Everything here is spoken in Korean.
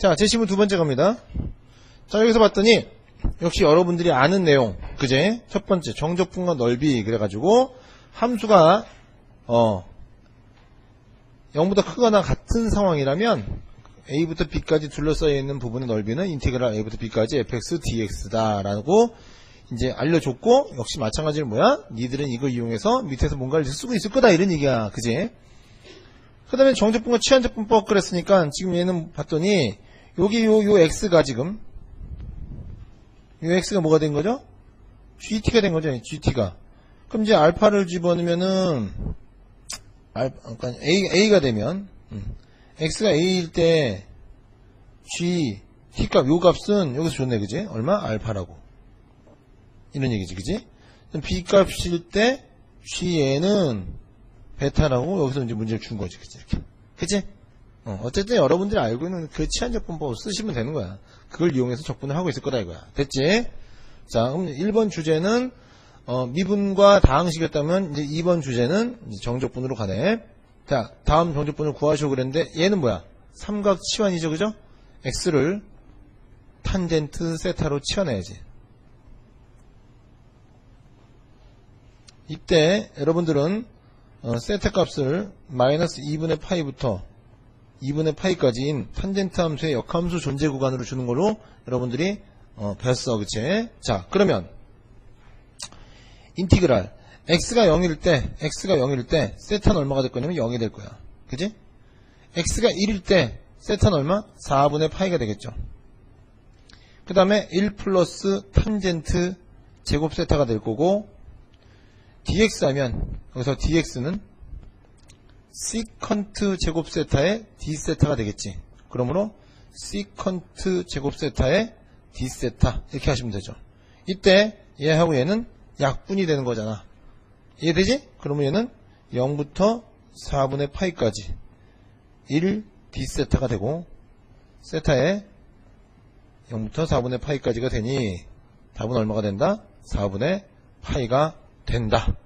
자, 제시문 두 번째 갑니다. 자, 여기서 봤더니, 역시 여러분들이 아는 내용, 그제? 첫 번째, 정적분과 넓이, 그래가지고, 함수가, 어, 0보다 크거나 같은 상황이라면, a부터 b까지 둘러싸여 있는 부분의 넓이는 인테그랄 a부터 b까지 fx dx다 라고 이제 알려줬고 역시 마찬가지로 뭐야? 니들은 이거 이용해서 밑에서 뭔가를 쓰고 있을 거다 이런 얘기야 그지? 그 다음에 정적분과 치환적분법 그랬으니까 지금 얘는 봤더니 여기 요, 요 x가 지금 요 x가 뭐가 된 거죠? gt가 된 거죠 gt가. 그럼 이제 알파를 집어넣으면은 알, 그러니까 a, a가 되면 음. x가 a일 때 g t값 요 값은 여기서 줬네 그지? 얼마? 알파라고. 이런 얘기지 그지? 그럼 b 값일 때 g는 베타라고 여기서 이제 문제를 준 거지 그지? 이렇게. 그지 어, 어쨌든 여러분들이 알고 있는 그 치환적분법 쓰시면 되는 거야 그걸 이용해서 적분을 하고 있을 거다 이거야 됐지 자 그럼 1번 주제는 어, 미분과 다항식이었다면 이제 2번 주제는 이제 정적분으로 가네 자, 다음 정적분을 구하시오 그랬는데 얘는 뭐야? 삼각 치환이죠, 그죠? x를 탄젠트 세타로 치환해야지. 이때 여러분들은 어, 세타 값을 마이너스 2분의 파이부터 2분의 파이까지인 탄젠트 함수의 역함수 존재 구간으로 주는 걸로 여러분들이 어, 배웠어, 그치? 자, 그러면 인티그랄 x가 0일 때, x가 0일 때, 세타는 얼마가 될 거냐면 0이 될 거야. 그지? x가 1일 때, 세타는 얼마? 4분의 파이가 되겠죠. 그 다음에 1 플러스 탄젠트 제곱 세타가 될 거고, dx 하면, 여기서 dx는 시컨트 제곱 세타의 d 세타가 되겠지. 그러므로 시컨트 제곱 세타의 d 세타 이렇게 하시면 되죠. 이때 얘하고 얘는 약분이 되는 거잖아. 이해되지? 그러면 얘는 0부터 4분의 파이까지 1 d세타가 되고 세타에 0부터 4분의 파이까지가 되니 답은 얼마가 된다? 4분의 파이가 된다.